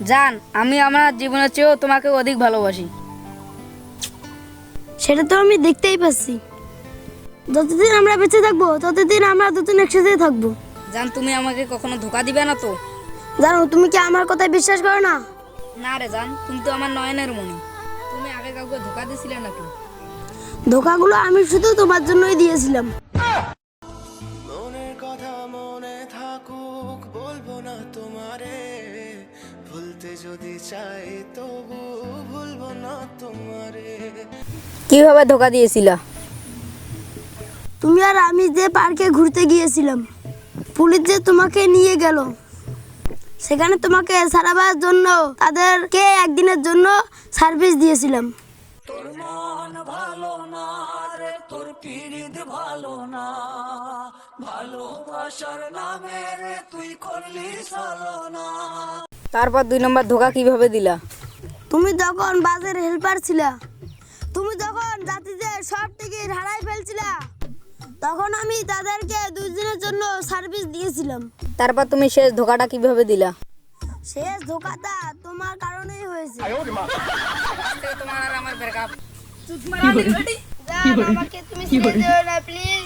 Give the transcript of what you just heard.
জান আমি আমার জীবনের চেয়েও তোমাকে অধিক ভালোবাসি। সেটা তো আমি দেখতেই পাচ্ছি। যতদিন আমরা বেঁচে থাকব ততদিন আমরা দুজন একসাথেই থাকব। জান তুমি আমাকে কখনো ধোকা দিবে না তো? জানো তুমি কি আমার কথায় বিশ্বাস করো না? না রে জান তুমি তো আমার নয়নের মনে তুমি আগে কাউকে ধোকা দিছিলে নাকি? ধোকাগুলো আমি শুধু তোমার জন্যই দিয়েছিলাম। মনের কথা মনে থাকুক বলব না তোমারে। যদি চাই তবু ভুলবো না তোমারে। কীভাবে ধোকা দিয়েছিলা? তুমি আর আমি যে পার্কে ঘুরতে গিয়েছিলাম পুলিশ যে তোমাকে নিয়ে গেল সেখানে তোমাকে সারাবার জন্য তাদেরকে একদিনের জন্য সার্ভিস দিয়েছিলাম। তারপর দুই নম্বর ধোকা কীভাবে দিলা? তুমি যখন বাসের হেল্পার ছিলা তুমি যখন যাত্রীদের সব টিকিট হারাই ফেলছিলা তখন আমি তাদেরকে দুই দিনের জন্য সার্ভিস দিয়েছিলাম। তারপর তুমি শেষ ধোকাটা কীভাবে দিলা? শেষ ধোকাটা তোমার কারণেই হয়েছে। তোমার আর আমার ব্রেকআপ আমাকে তুমি ছেড়ে দিও না প্লিজ